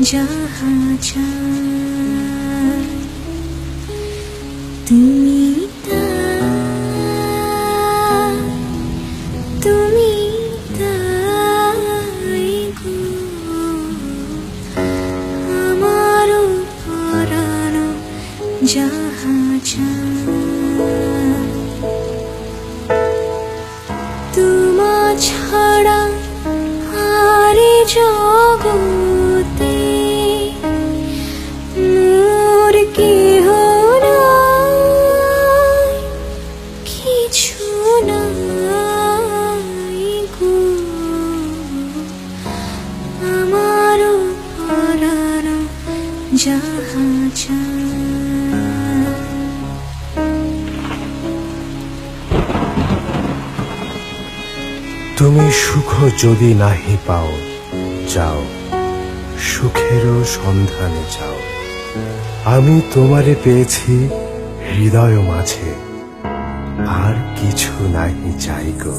যাহা চাই যাহা তুমি সুখ যদি নাহি পাও যাও। সুখেরও সন্ধানে যাও। আমি তোমারে পেয়েছি হৃদয় মাঝে আর কিছু নাহি চাই গো।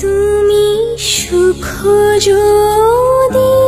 তুমি সুখ যদি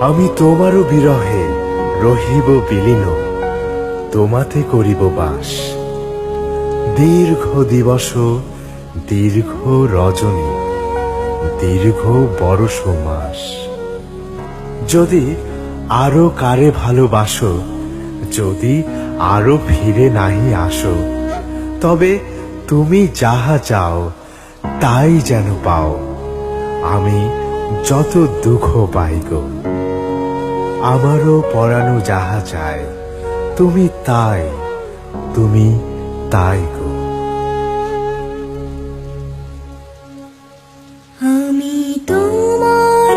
আমি তোমারও বিরহে রহিব বিলীন, তোমাতে করিব বাস। দীর্ঘ দিবস, দীর্ঘ রজনী, দীর্ঘ বরষ মাস। যদি আরও কারে ভালোবাসো, যদি আরও ফিরে নাহি আসো, তবে তুমি যাহা চাও, তাই যেন পাও। আমি যত দুঃখ পাই গো। আমারও পরানো যাহা চায় তুমি তাই তুমি তাই গো। আমি তোমার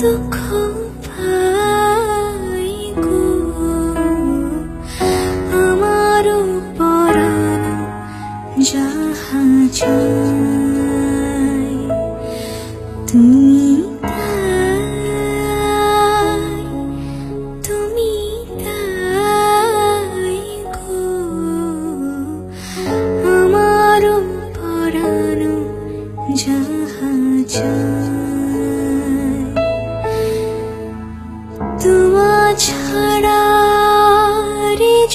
দুঃখ পাই গো। আমার পরানো যাহা তুমি ছাড়া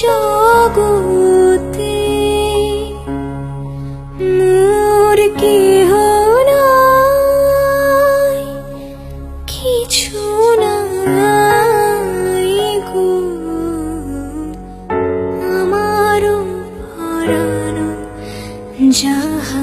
জগতে মোর কেহ কিছু আমার যাহা